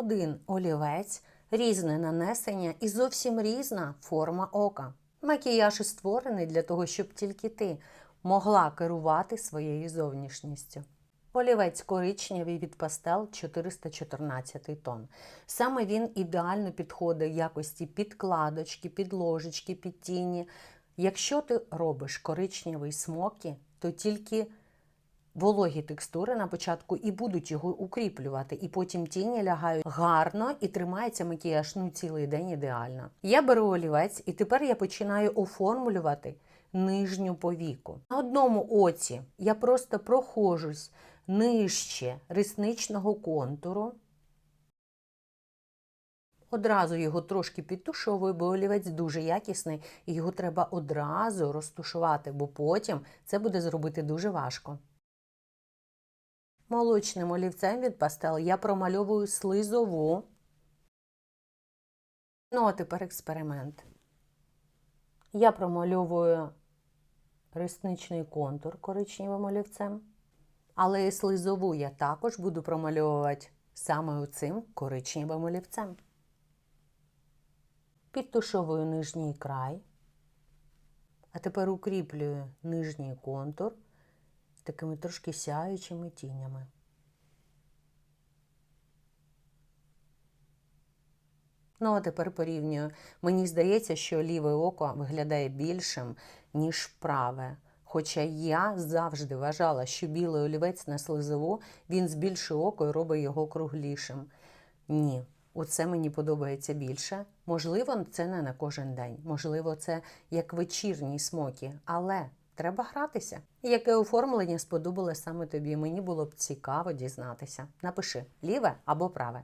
один олівець, різне нанесення і зовсім різна форма ока. Макіяж створений для того, щоб тільки ти могла керувати своєю зовнішністю. Олівець коричневий від пастел 414 тонн. Саме він ідеально підходить в якості підкладочки, підложечки, під тіні. Якщо ти робиш коричневий смокі, то тільки вологі текстури на початку і будуть його укріплювати, і потім тіні лягають гарно і тримається макіяж ну цілий день ідеально. Я беру олівець і тепер я починаю оформлювати нижню повіку. На одному оці я просто прохожусь нижче ресничного контуру. Одразу його трошки підтушовую, бо олівець дуже якісний, і його треба одразу розтушувати, бо потім це буде зробити дуже важко. Молочним олівцем від пастел я промальовую слизову. Ну, а тепер експеримент. Я промальовую ресничний контур коричневим олівцем, але і слизову я також буду промальовувати саме цим коричневим олівцем. Підтушовую нижній край, а тепер укріплюю нижній контур такими трошки сяючими тінями. Ну, а тепер порівнюю. Мені здається, що ліве око виглядає більшим, ніж праве. Хоча я завжди вважала, що білий олівець на слизову він збільшує око і робить його круглішим. Ні, оце мені подобається більше. Можливо, це не на кожен день. Можливо, це як вечірній смокі, але треба гратися. Яке оформлення сподобалось саме тобі? Мені було б цікаво дізнатися. Напиши ліве або праве.